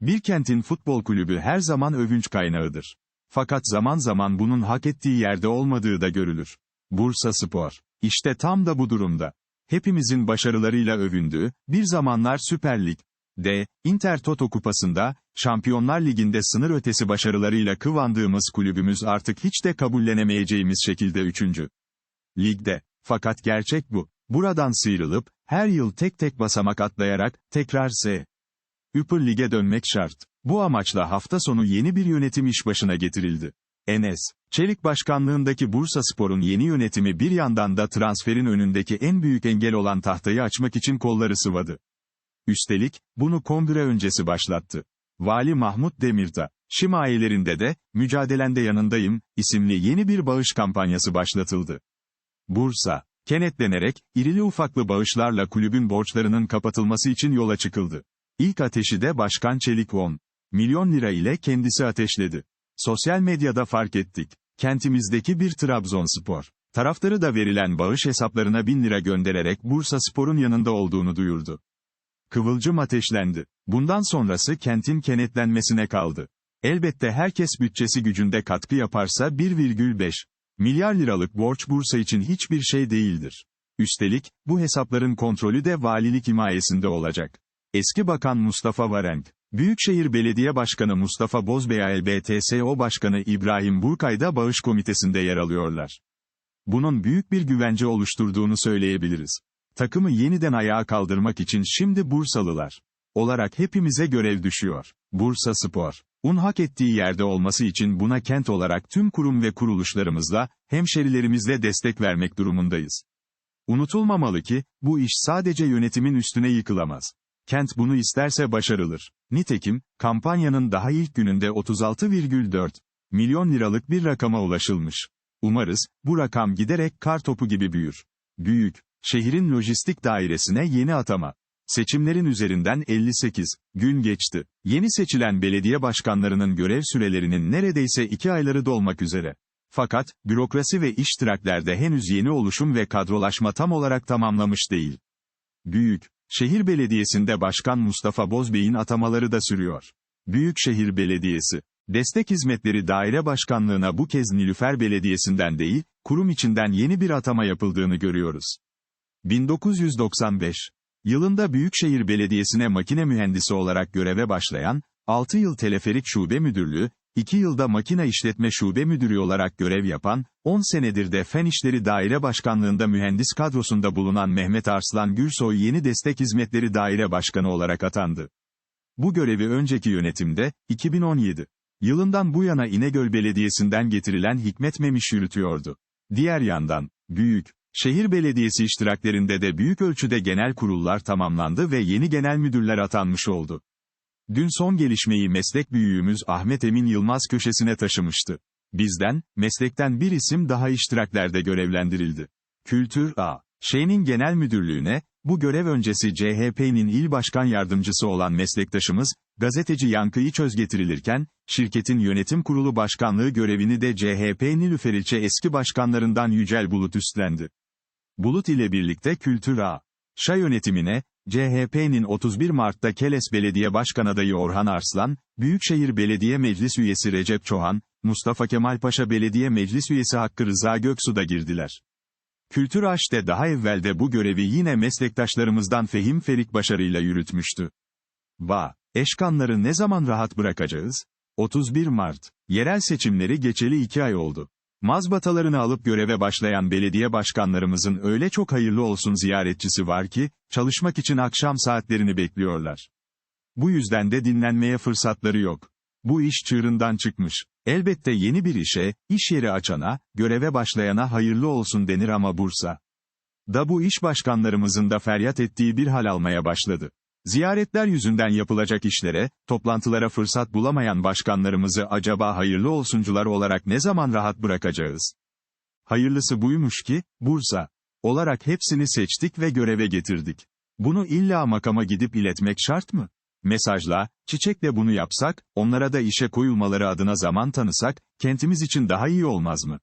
Bir kentin futbol kulübü her zaman övünç kaynağıdır. Fakat zaman zaman bunun hak ettiği yerde olmadığı da görülür. Bursa Spor. İşte tam da bu durumda. Hepimizin başarılarıyla övündüğü, bir zamanlar Süper Lig, D, Inter Toto Kupası'nda, Şampiyonlar Ligi'nde sınır ötesi başarılarıyla kıvandığımız kulübümüz artık hiç de kabullenemeyeceğimiz şekilde üçüncü. Ligde. Fakat gerçek bu. Buradan sıyrılıp, her yıl tek tek basamak atlayarak, tekrar S. Üpür Lig'e dönmek şart. Bu amaçla hafta sonu yeni bir yönetim iş başına getirildi. Enes, Çelik başkanlığındaki Bursa Spor'un yeni yönetimi bir yandan da transferin önündeki en büyük engel olan tahtayı açmak için kolları sıvadı. Üstelik, bunu kongre öncesi başlattı. Vali Mahmut Demirta, Şimayelerinde de, Mücadelende Yanındayım, isimli yeni bir bağış kampanyası başlatıldı. Bursa, kenetlenerek, irili ufaklı bağışlarla kulübün borçlarının kapatılması için yola çıkıldı. İlk ateşi de Başkan Çelik 10 milyon lira ile kendisi ateşledi. Sosyal medyada fark ettik. Kentimizdeki bir Trabzonspor. Taraftarı da verilen bağış hesaplarına 1000 lira göndererek Bursa Spor'un yanında olduğunu duyurdu. Kıvılcım ateşlendi. Bundan sonrası kentin kenetlenmesine kaldı. Elbette herkes bütçesi gücünde katkı yaparsa 1,5 milyar liralık borç Bursa için hiçbir şey değildir. Üstelik, bu hesapların kontrolü de valilik himayesinde olacak. Eski Bakan Mustafa Varenk, Büyükşehir Belediye Başkanı Mustafa Bozbey'a LBTSO Başkanı İbrahim Burkay da bağış komitesinde yer alıyorlar. Bunun büyük bir güvence oluşturduğunu söyleyebiliriz. Takımı yeniden ayağa kaldırmak için şimdi Bursalılar olarak hepimize görev düşüyor. Bursa Spor, un hak ettiği yerde olması için buna kent olarak tüm kurum ve kuruluşlarımızla, hemşerilerimizle destek vermek durumundayız. Unutulmamalı ki, bu iş sadece yönetimin üstüne yıkılamaz. Kent bunu isterse başarılır. Nitekim, kampanyanın daha ilk gününde 36,4 milyon liralık bir rakama ulaşılmış. Umarız, bu rakam giderek kar topu gibi büyür. Büyük, şehrin lojistik dairesine yeni atama. Seçimlerin üzerinden 58 gün geçti. Yeni seçilen belediye başkanlarının görev sürelerinin neredeyse iki ayları dolmak üzere. Fakat, bürokrasi ve iştiraklerde henüz yeni oluşum ve kadrolaşma tam olarak tamamlamış değil. Büyük, Şehir Belediyesi'nde Başkan Mustafa Bozbey'in atamaları da sürüyor. Büyükşehir Belediyesi, Destek Hizmetleri Daire Başkanlığına bu kez Nilüfer Belediyesi'nden değil, kurum içinden yeni bir atama yapıldığını görüyoruz. 1995 yılında Büyükşehir Belediyesi'ne makine mühendisi olarak göreve başlayan, 6 yıl teleferik şube müdürlüğü, 2 yılda makine işletme şube müdürü olarak görev yapan, 10 senedir de Fen İşleri Daire Başkanlığında mühendis kadrosunda bulunan Mehmet Arslan Gürsoy yeni destek hizmetleri daire başkanı olarak atandı. Bu görevi önceki yönetimde, 2017 yılından bu yana İnegöl Belediyesi'nden getirilen Hikmet Memiş yürütüyordu. Diğer yandan, büyük, şehir belediyesi iştiraklerinde de büyük ölçüde genel kurullar tamamlandı ve yeni genel müdürler atanmış oldu. Dün son gelişmeyi meslek büyüğümüz Ahmet Emin Yılmaz köşesine taşımıştı. Bizden, meslekten bir isim daha iştiraklerde görevlendirildi. Kültür A. Şeyh'in genel müdürlüğüne, bu görev öncesi CHP'nin il başkan yardımcısı olan meslektaşımız, gazeteci Yankı İçöz getirilirken, şirketin yönetim kurulu başkanlığı görevini de CHP Nilüfer ilçe eski başkanlarından Yücel Bulut üstlendi. Bulut ile birlikte Kültür A. Şa yönetimine, CHP'nin 31 Mart'ta Keles Belediye Başkan adayı Orhan Arslan, Büyükşehir Belediye Meclis üyesi Recep Çohan, Mustafa Kemal Paşa Belediye Meclis üyesi Hakkı Rıza Göksu da girdiler. Kültür Aş'te daha evvelde bu görevi yine meslektaşlarımızdan Fehim Ferik başarıyla yürütmüştü. Ba, eşkanları ne zaman rahat bırakacağız? 31 Mart, yerel seçimleri geçeli 2 ay oldu. Mazbatalarını alıp göreve başlayan belediye başkanlarımızın öyle çok hayırlı olsun ziyaretçisi var ki, çalışmak için akşam saatlerini bekliyorlar. Bu yüzden de dinlenmeye fırsatları yok. Bu iş çığırından çıkmış. Elbette yeni bir işe, iş yeri açana, göreve başlayana hayırlı olsun denir ama Bursa. Da bu iş başkanlarımızın da feryat ettiği bir hal almaya başladı. Ziyaretler yüzünden yapılacak işlere, toplantılara fırsat bulamayan başkanlarımızı acaba hayırlı olsuncular olarak ne zaman rahat bırakacağız? Hayırlısı buymuş ki, Bursa olarak hepsini seçtik ve göreve getirdik. Bunu illa makama gidip iletmek şart mı? Mesajla, çiçekle bunu yapsak, onlara da işe koyulmaları adına zaman tanısak, kentimiz için daha iyi olmaz mı?